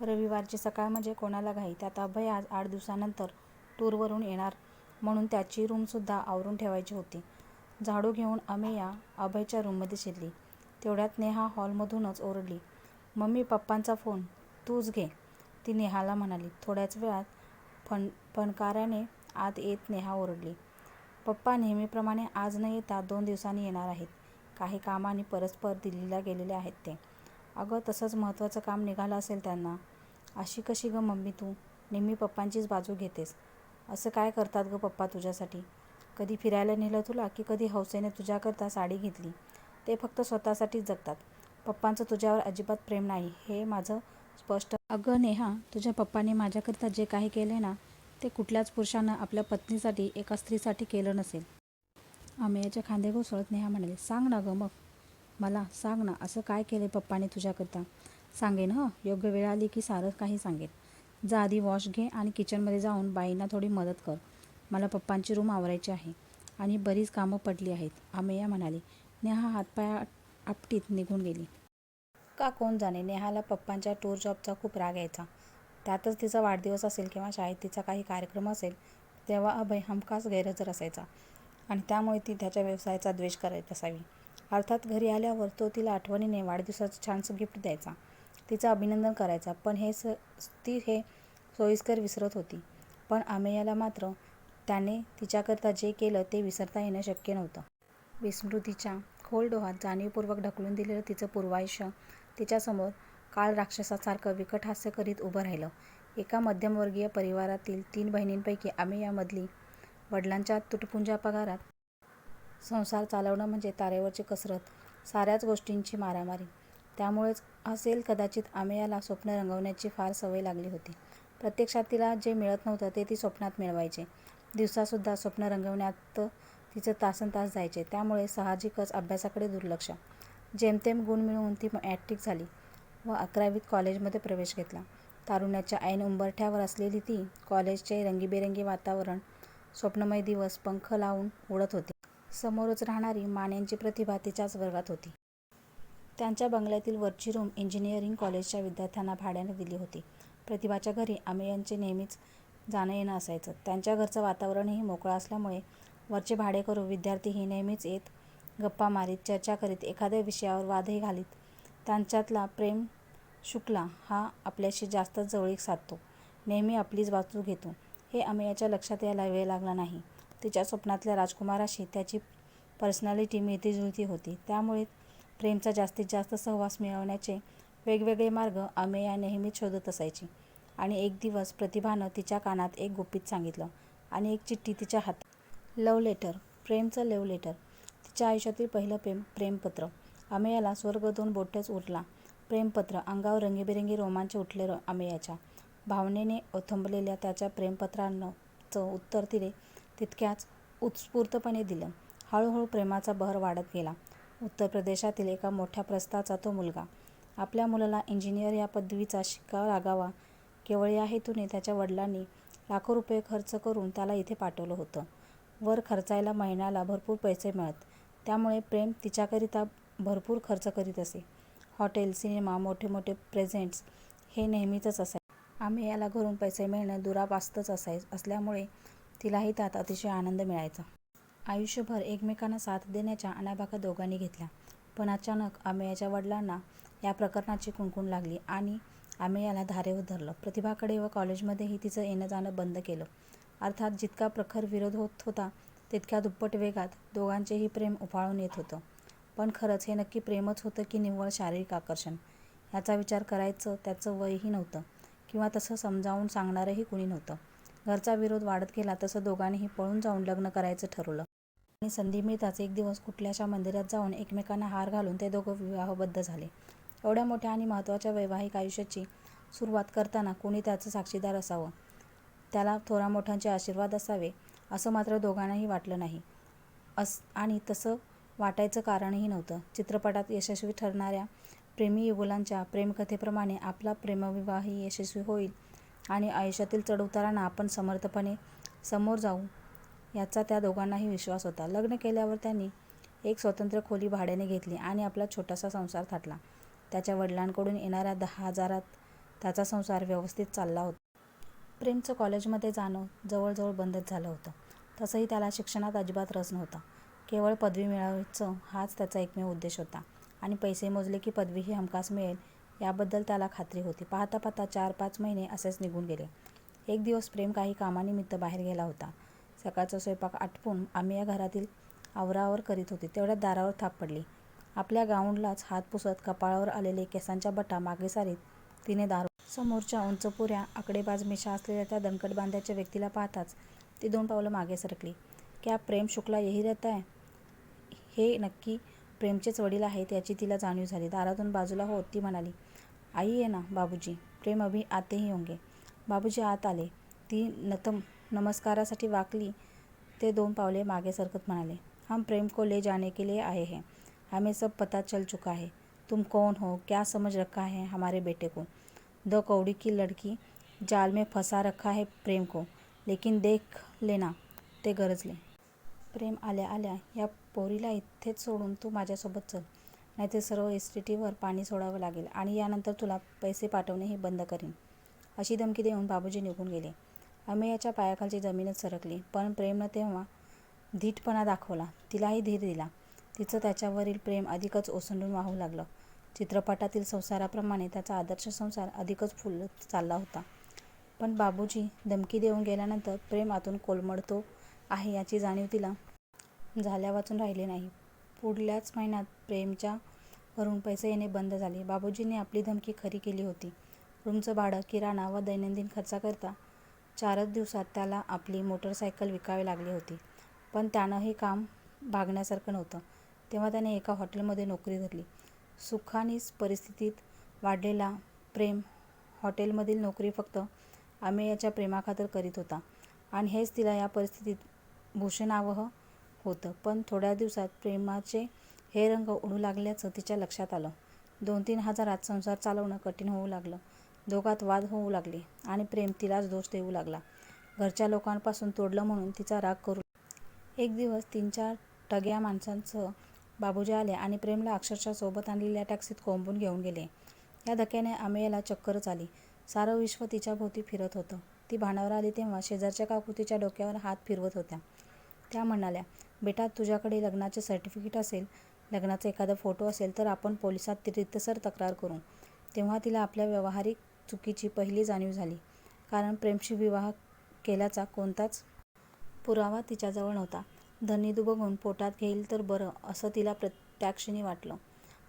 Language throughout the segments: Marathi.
रविवारची सकाळ म्हणजे कोणाला घाई त्यात अभय आज आठ दिवसानंतर टूरवरून येणार म्हणून त्याची रूमसुद्धा आवरून ठेवायची होती. झाडू घेऊन अमेया अभयच्या रूममध्ये शिरली. तेवढ्यात नेहा हॉलमधूनच ओरडली, मम्मी पप्पांचा फोन. तूच घे. ती नेहाला म्हणाली. थोड्याच वेळात फण फणकाऱ्याने आत येत नेहा ओरडली, पप्पा नेहमीप्रमाणे आज न येता दोन दिवसांनी येणार आहेत. काही कामाने परस्पर दिल्लीला गेलेले आहेत ते. अगं तसंच महत्त्वाचं काम निघालं असेल त्यांना. अशी कशी गं मम्मी तू नेहमी पप्पांचीच बाजू घेतेस. असं काय करतात गं पप्पा तुझ्यासाठी? कधी फिरायला नेलं तुला की कधी हौसेने तुझ्याकरता साडी घेतली. ते फक्त स्वतःसाठीच जगतात. पप्पांचं तुझ्यावर अजिबात प्रेम नाही हे माझं स्पष्ट अगं नेहा तुझ्या पप्पाने माझ्याकरता जे काही केलंय ना ते कुठल्याच पुरुषानं आपल्या पत्नीसाठी एका स्त्रीसाठी केलं नसेल. अमेयाचे खांदे घोंसळत नेहा म्हणाले सांग ना गं मग मला सांग ना असं काय केलं पप्पाने तुझ्याकरता? सांगेन हं योग्य वेळ आली की सारं काही सांगेन. जा आधी वॉश घे आणि किचनमध्ये जाऊन बाईंना थोडी मदत कर. मला पप्पांची रूम आवरायची आहे आणि बरीच कामं पडली आहेत. आमेया म्हणाली. नेहा हातपाय आपटीत निघून गेली. का कोण जाणे नेहाला पप्पांच्या टूर जॉबचा खूप राग यायचा. त्यातच तिचा वाढदिवस असेल किंवा शाळेत तिचा काही कार्यक्रम असेल तेव्हा अभय हमखास गैरहजर असायचा आणि त्यामुळे ती त्याच्या व्यवसायाचा द्वेष करत असावी. अर्थात घरी आल्यावर तो तिला आठवणीने वाढदिवसाचं छानसं गिफ्ट द्यायचा. तिचं अभिनंदन करायचा पण हे स ती हे सोयीस्कर विसरत होती. पण अमेयाला मात्र त्याने तिच्याकरता जे केलं ते विसरता येणं शक्य नव्हतं. विस्मृतीच्या खोल डोहात जाणीवपूर्वक ढकलून दिलेलं तिचं पूर्वायुष्य तिच्यासमोर काळ राक्षसासारखं विकट हास्य करीत उभं राहिलं. एका मध्यमवर्गीय परिवारातील तीन बहिणींपैकी अमेयामधली वडिलांच्या तुटपुंजा पगारात संसार चालवणं म्हणजे तारेवरची कसरत, साऱ्याच गोष्टींची मारामारी. त्यामुळेच असेल कदाचित अमेयाला स्वप्न रंगवण्याची फार सवय लागली होती. प्रत्यक्षात तिला जे मिळत नव्हतं ते ती स्वप्नात मिळवायचे. दिवसासुद्धा स्वप्न रंगवण्यात तिचं तासन तास जायचे. त्यामुळे साहजिकच अभ्यासाकडे दुर्लक्ष. जेमतेम गुण मिळवून ती मॅट्रिक झाली व अकरावीत कॉलेजमध्ये प्रवेश घेतला. तारुण्याच्या ऐन उंबरठ्यावर असलेली ती कॉलेजचे रंगीबेरंगी वातावरण, स्वप्नमय दिवस पंख लावून उडत होते. समोरच राहणारी मानेंची प्रतिभा तिच्याच वर्गात होती. त्यांच्या बंगल्यातील वरची रूम इंजिनिअरिंग कॉलेजच्या विद्यार्थ्यांना भाड्याने दिली होती. प्रतिभाच्या घरी अमेयांचे नेहमीच जाणं येणं असायचं. त्यांच्या घरचं वातावरणही मोकळं असल्यामुळे वरचे भाडेकरू विद्यार्थीही नेहमीच येत, गप्पा मारीत, चर्चा करीत, एखाद्या विषयावर वादही घालीत. त्यांच्यातला प्रेम शुक्ला हा आपल्याशी जास्तच जवळीक साधतो, नेहमी आपलीच बाजू घेतो हे अमेयाच्या लक्षात यायला वेळ लागला नाही. तिच्या स्वप्नातल्या राजकुमाराशी त्याची पर्सनॅलिटी मिळतीजुळती होती. त्यामुळे प्रेमचा जास्तीत जास्त सहवास मिळवण्याचे वेगवेगळे मार्ग अमेया नेहमीच शोधत असायची. आणि एक दिवस प्रतिभानं तिच्या कानात एक गुपित सांगितलं आणि एक चिठ्ठी तिच्या हातात. Love letter. प्रेमचं love letter. तिच्या आयुष्यातील पहिलं प्रेम प्रेमपत्र. अमेयाला स्वर्ग दोन बोटच उरला. प्रेमपत्र. अंगावर रंगीबेरंगी रोमांच उठले अमेयाच्या. भावनेने ओथंबलेल्या त्याच्या प्रेमपत्रांचं उत्तर तिने तितक्याच उत्स्फूर्तपणे दिलं. हळूहळू प्रेमाचा बहर वाढत गेला. उत्तर प्रदेशातील एका मोठ्या प्रस्थाचा तो मुलगा. आपल्या मुलाला इंजिनिअर या पदवीचा शिक्का लागावा केवळ या हेतूने त्याच्या वडिलांनी लाखो रुपये खर्च करून त्याला इथे पाठवलं होतं. वर खर्चायला महिन्याला भरपूर पैसे मिळत. त्यामुळे प्रेम तिच्याकरिता भरपूर खर्च करीत असे. हॉटेल, सिनेमा, मोठमोठे प्रेझेंट्स हे नेहमीचंच असायचे. याला घरून पैसे मिळणं दुरापास्तच असल्यामुळे तिलाही त्यात अतिशय आनंद मिळायचा. आयुष्यभर एकमेकांना साथ देण्याच्या अनाबाका दोघांनी घेतल्या. पण अचानक अमेयाच्या वडिलांना या प्रकरणाची कुणकुण लागली आणि अमेयाला धारेवर धरलं. प्रतिभाकडे व कॉलेजमध्येही तिचं येणं जाणं बंद केलं. अर्थात जितका प्रखर विरोध होत होता तितक्या दुप्पट वेगात दोघांचेही प्रेम उफाळून येत होतं. पण खरंच हे नक्की प्रेमच होतं की निव्वळ शारीरिक आकर्षण याचा विचार करायचं त्याचं वयही नव्हतं किंवा तसं समजावून सांगणारंही कुणी नव्हतं. घरचा विरोध वाढत गेला तसं दोघांनीही पळून जाऊन लग्न करायचं ठरवलं. आणि संधी मिळताच एक दिवस कुठल्याशा मंदिरात जाऊन एकमेकांना हार घालून ते दोघं विवाहबद्ध झाले. एवढ्या मोठ्या आणि महत्त्वाच्या वैवाहिक आयुष्याची सुरुवात करताना कुणी त्याचं साक्षीदार असावं, त्याला थोरा मोठ्यांचे आशीर्वाद असावे असं मात्र दोघांनाही वाटलं नाही अस आणि तसं वाटायचं कारणही नव्हतं. चित्रपटात यशस्वी ठरणाऱ्या प्रेमी युगुलांच्या प्रेमकथेप्रमाणे आपला प्रेमविवाहही यशस्वी होईल आणि आयुष्यातील चढउतारांना आपण समर्थपणे समोर जाऊ याचा त्या दोघांनाही विश्वास होता. लग्न केल्यावर त्यांनी एक स्वतंत्र खोली भाड्याने घेतली आणि आपला छोटासा संसार थाटला. त्याच्या वडिलांकडून येणाऱ्या दहा हजारात त्याचा संसार व्यवस्थित चालला होता प्रेमचं कॉलेजमध्ये जाणं जवळजवळ बंदच झालं होतं तसंही त्याला शिक्षणात अजिबात रस नव्हता केवळ पदवी मिळवायचं हाच त्याचा एकमेव उद्देश होता आणि पैसे मोजले की पदवीही हमखास मिळेल याबद्दल त्याला खात्री होती. पाहता पाहता चार पाच महिने असेच निघून गेले. एक दिवस प्रेम काही कामानिमित्त बाहेर गेला होता. सकाळचा स्वयंपाक आटपून आम्ही या घरातील आवरावर करीत होती. तेवढ्यात दारावर थाप पडली. आपल्या गाऊंडलाच हात पुसत कपाळावर आलेले केसांच्या बटा मागे सारीत तिने दार समोरच्या उंचपुऱ्या आकडेबाज मिशा असलेल्या त्या दणकट बांध्याच्या व्यक्तीला पाहताच ती दोन पावलं मागे सरकली. क्या प्रेम शुक्ला यही रहता है? हे नक्की प्रेमचेच वडील आहेत याची तिला जाणीव झाली. दारातून बाजूला होत ती म्हणाली आई ये ना बाबूजी. प्रेम अभि आते ही होंगे. बाबूजी आत आले. ती नतम नमस्कारासाठी वाकली. ते दोन पावले मागे सरकत म्हणाले हम प्रेम को ले जाने के लिए आए हैं. हमें सब पता चल चुका है. तुम कौन हो? क्या समझ रखा है हमारे बेटे को? दो कौड़ी की लड़की जाल में फंसा रखा है प्रेम को. लेकिन देख लेना ते गरजले. प्रेम आल्या आल्या या पोरीला इथेच सोडून तू माझ्यासोबत चल. नाहीतर सर्व एस टी टीवर पाणी सोडावं लागेल आणि यानंतर तुला पैसे पाठवणे हे बंद करीन. अशी धमकी देऊन बाबूजी निघून गेले. अमेयाच्या पायाखालची जमीनच सरकली पण प्रेमनं तेव्हा धीटपणा दाखवला. तिलाही धीर दिला. तिचं त्याच्यावरील प्रेम अधिकच ओसंडून वाहू लागलं. चित्रपटातील संसाराप्रमाणे त्याचा आदर्श संसार अधिकच फुलत चालला होता. पण बाबूजी धमकी देऊन गेल्यानंतर प्रेम आतून कोलमडतो आहे याची जाणीव तिला झाल्या वाचून नाही. पुढल्याच महिन्यात प्रेमच्या वरून पैसे येणे बंद झाले. बाबूजींनी आपली धमकी खरी केली होती. रूमचं भाडं किराणा व दैनंदिन खर्चाकरता चारच दिवसात त्याला आपली मोटरसायकल विकावी लागली होती. पण त्यानं हे काम भागण्यासारखं नव्हतं. तेव्हा त्याने एका हॉटेलमध्ये नोकरी धरली. सुखानीच परिस्थितीत वाढलेला प्रेम हॉटेलमधील नोकरी फक्त अमेयाच्या प्रेमाखातर करीत होता. आणि हेच तिला या परिस्थितीत भूषणावह होतं. पण थोड्या दिवसात प्रेमाचे हे रंग उडू लागल्याचं तिच्या लक्षात आलं. दोन तीन हजारात संसार चालवणं कठीण होऊ लागलं. दोघात वाद होऊ लागले आणि प्रेम तिलाच दोष देऊ लागला. घरच्या लोकांपासून तोडलं म्हणून तिचा राग करू एक दिवस तीन चार टग्या माणसांसह बाबूजी आले आणि प्रेमला अक्षरशः सोबत आणलेल्या टॅक्सीत कोंबून घेऊन गेले. या धक्क्याने अमेयाला चक्करच आली. सारं विश्व तिच्या भोवती फिरत होतं. ती भानावर आली तेव्हा शेजारच्या काकू तिच्या डोक्यावर हात फिरवत होत्या. त्या म्हणाल्या बेटा तुझ्याकडे लग्नाचे सर्टिफिकेट असेल लग्नाचा एखादा फोटो असेल तर आपण पोलिसात रितसर तक्रार करू. तेव्हा तिला आपल्या व्यावहारिक चुकीची पहिली जाणीव झाली. कारण प्रेमशी विवाह केल्याचा कोणताच पुरावा तिच्याजवळ नव्हता. धनीदू बघून पोटात घेईल तर बरं असं तिला प्रत्याक्षिणी वाटलं.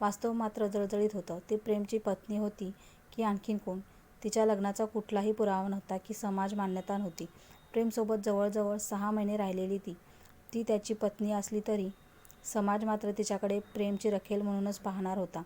वास्तव मात्र जळजळीत होतं. ती प्रेमची पत्नी होती की आणखीन कोण? तिच्या लग्नाचा कुठलाही पुरावा नव्हता की समाज मान्यता नव्हती. प्रेमसोबत जवळजवळ सहा महिने राहिलेली ती. ती त्याची पत्नी असली तरी समाज मात्र तिच्याकडे प्रेमची रखेल म्हणूनच पाहणार होता.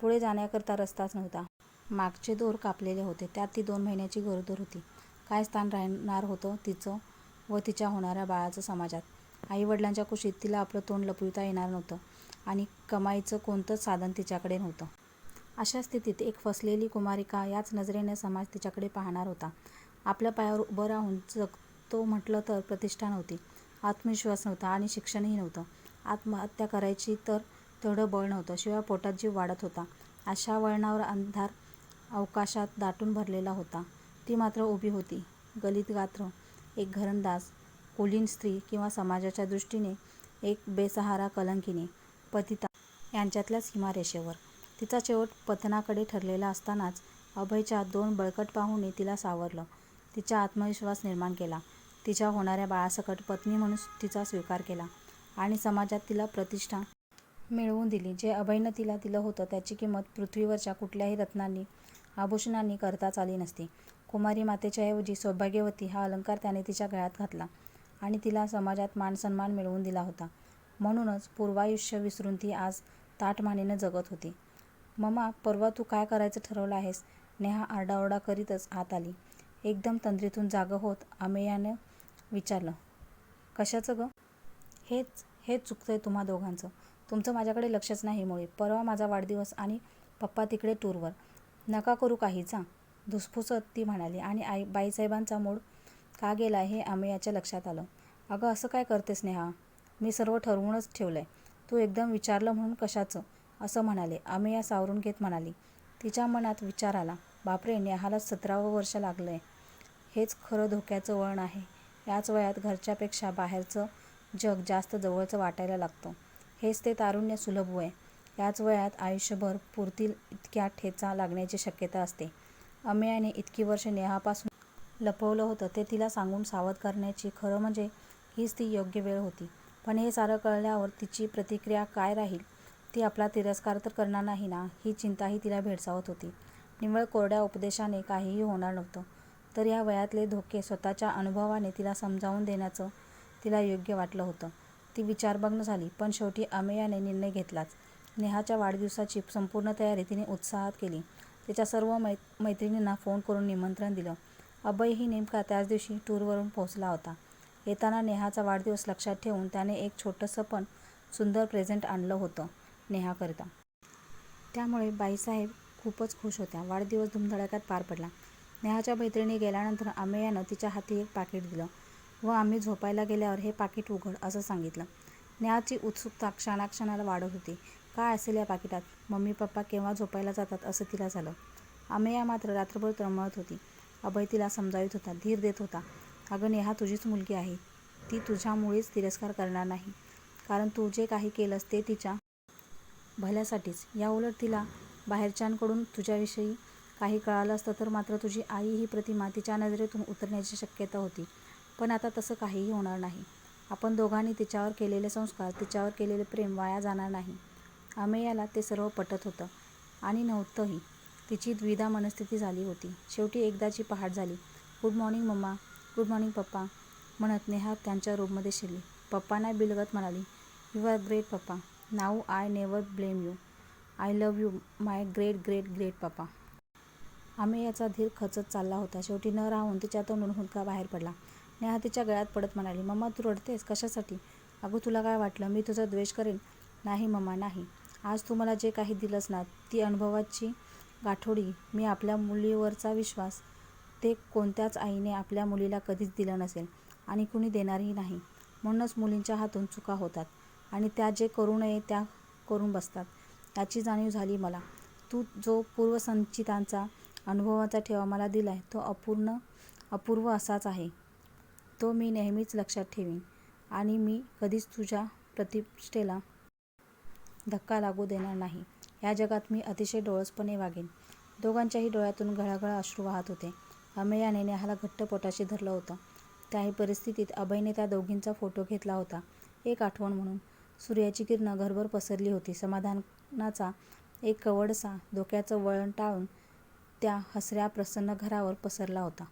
पुढे जाण्याकरता रस्ताच नव्हता. मागचे दोर कापलेले होते. त्यात ती दोन महिन्याची गरोदर होती. काय स्थान राहणार होतं तिचं व तिच्या होणाऱ्या बाळाचं समाजात? आईवडिलांच्या कुशीत तिला आपलं तोंड लपविता येणार नव्हतं आणि कमाईचं कोणतंच साधन तिच्याकडे नव्हतं. अशा स्थितीत एक फसलेली कुमारिका याच नजरेने समाज तिच्याकडे पाहणार होता. आपल्या पायावर उभं राहून जगतो म्हटलं तर प्रतिष्ठा नव्हती. आत्मविश्वास नव्हता आणि शिक्षणही नव्हतं. आत्महत्या करायची तर तेवढं बळ नव्हतं. शिवाय पोटात जीव वाढत होता. अशा वळणावर अंधार अवकाशात दाटून भरलेला होता. ती मात्र उभी होती. गलित गात्र एक घरंदाज कुलीन स्त्री किंवा समाजाच्या दृष्टीने एक बेसहारा कलंकिनी पतिता यांच्यातल्या सीमारेषेवर तिचा शेवट पतनाकडे ठरलेला असतानाच अभयच्या दोन बळकट पाहुणे तिला सावरलं. तिचा आत्मविश्वास निर्माण केला. तिच्या होणाऱ्या बाळासकट पत्नी म्हणून तिचा स्वीकार केला आणि समाजात तिला प्रतिष्ठा मिळवून दिली. जे अभयनं तिला दिलं होतं त्याची किंमत पृथ्वीवरच्या कुठल्याही रत्नांनी आभूषणांनी करताच आली नसती. कुमारी मातेच्या ऐवजी सौभाग्यवती हा अलंकार त्याने तिच्या गळ्यात घातला आणि तिला समाजात मानसन्मान मिळवून दिला होता. म्हणूनच पूर्वायुष्य विसरून ती आज ताटमानीनं जगत होती. ममा परवा तू काय करायचं ठरवलं आहेस? नेहा आरडाओरडा करीतच आत आली. एकदम तंद्रीतून जागं होत अमेयानं विचारलं. कशाचं गं? हेच हेच चुकतं आहे तुम्हा दोघांचं. तुमचं माझ्याकडे लक्षच नाही मुळे. परवा माझा वाढदिवस आणि पप्पा तिकडे टूरवर. नका करू काहीचा धुसफुसत ती म्हणाली. आणि आई बाईसाहेबांचा मूड का गेला हे अमेयाच्या लक्षात आलं. अगं असं काय करतेस नेहा? मी सर्व ठरवूनच ठेवलं आहे तू एकदम विचारलं म्हणून कशाचं? असं म्हणाले. अमेया सावरून घेत म्हणाली. तिच्या मनात विचार आला. बापरे नेहाला सतरावं वर्ष लागलं आहे हेच खरं धोक्याचं वळण आहे. याच वयात घरच्यापेक्षा बाहेरचं जग जास्त जवळचं वाटायला लागतं. हेच ते तारुण्य सुलभ वय. याच वयात आयुष्यभर पुरतील इतक्या ठेचा लागण्याची शक्यता असते. अमेयाने इतकी वर्ष नेहापासून लपवलं होतं ते तिला सांगून सावध करण्याची खरं म्हणजे हीच ती योग्य वेळ होती. पण हे सारं कळल्यावर तिची प्रतिक्रिया काय राहील? ती आपला तिरस्कार तर करणार नाही ना ही चिंताही तिला भेडसावत होती. निव्वळ कोरड्या उपदेशाने काहीही होणार नव्हतं. तर या वयातले धोके स्वतःच्या अनुभवाने तिला समजावून देण्याचं तिला योग्य वाटलं होतं. ती विचारभग्न झाली. पण शेवटी अमेयाने निर्णय घेतलाच. नेहाच्या वाढदिवसाची संपूर्ण तयारी तिने उत्साहात केली. तिच्या सर्व मै मैत्रिणींना फोन करून निमंत्रण दिलं. अभयही नेमका त्याच दिवशी टूरवरून पोहोचला होता. येताना नेहाचा वाढदिवस लक्षात ठेवून त्याने एक छोटंसं पण सुंदर प्रेझेंट आणलं होतं नेहाकरिता. त्यामुळे बाईसाहेब खूपच खूश होत्या. वाढदिवस धुमधडाक्यात पार पडला. नेहाच्या मैत्रिणी गेल्यानंतर अमेयानं तिच्या हाती एक पाकीट दिलं व आम्ही झोपायला गेल्यावर हे पाकीट उघड असं सांगितलं. नेहाची उत्सुकता क्षणाक्षणाला वाढत होती. काय असेल या पाकिटात? मम्मी पप्पा केव्हा झोपायला जातात असं तिला झालं. अमेया मात्र रात्रभर तळमळत होती. अभय तिला समजावीत होता. धीर देत होता. अगं नेहा तुझीच मुलगी आहे. ती तुझ्यामुळेच तिरस्कार करणार नाही. कारण तू जे काही केलंस ते तिच्या भल्यासाठीच. याउलट तिला बाहेरच्यांकडून तुझ्याविषयी काही कळालं असतं तर मात्र तुझी आई ही प्रतिमा तिच्या नजरेतून उतरण्याची शक्यता होती. पण आता तसं काहीही होणार नाही. आपण दोघांनी तिच्यावर केलेले संस्कार, तिच्यावर केलेले प्रेम वाया जाणार नाही. अमेयाला ते सर्व पटत होतं आणि नव्हतंही. तिची द्विधा मनस्थिती झाली होती. शेवटी एकदाची पहाट झाली. Good morning mumma. Good morning papa म्हणत नेहा त्यांच्या रूममध्ये शिरली. पप्पांना बिलगत म्हणाली, you are great papa. Now I never blame you. I love you my great great great papa. आम्ही याचा धीर खचत चालला होता. शेवटी न राहून तिच्या तोंडून हुंदका बाहेर पडला. नेहा तिच्या गळ्यात पडत म्हणाली, मम्मा तू रडतेस? कशासाठी? अगं तुला काय वाटलं मी तुझा द्वेष करेन? नाही मम्मा नाही. आज तू मला जे काही दिलंस ना ती अनुभवाची गाठोडी, मी आपल्या मुलीवरचा विश्वास ते कोणत्याच आईने आपल्या मुलीला कधीच दिलं नसेल आणि कुणी देणारही नाही. म्हणूनच मुलींच्या हातून चुका होतात आणि त्या जे करू नये त्या करून बसतात. याची जाणीव झाली मला. तू जो पूर्वसंचितांचा अनुभवाचा ठेवा मला दिलाय तो अपूर्ण अपूर्व असाच आहे. तो मी नेहमीच लक्षात ठेवीन आणि मी कधीच तुझ्या प्रतिष्ठेला धक्का लागू देणार नाही. या जगात मी अतिशय डोळसपणे वागेन. दोघांच्याही डोळ्यातून घळाघळा अश्रू वाहत होते. अमेयाने नेहाला घट्ट पोटाशी धरलं होतं. त्याही परिस्थितीत अभयने त्या दोघींचा फोटो घेतला होता एक आठवण म्हणून. सूर्याची किरणं घरभर पसरली होती. समाधानाचा एक कवडसा धोक्याचं वळण टाळून त्या हसऱ्या प्रसन्न घरावर पसरला होता.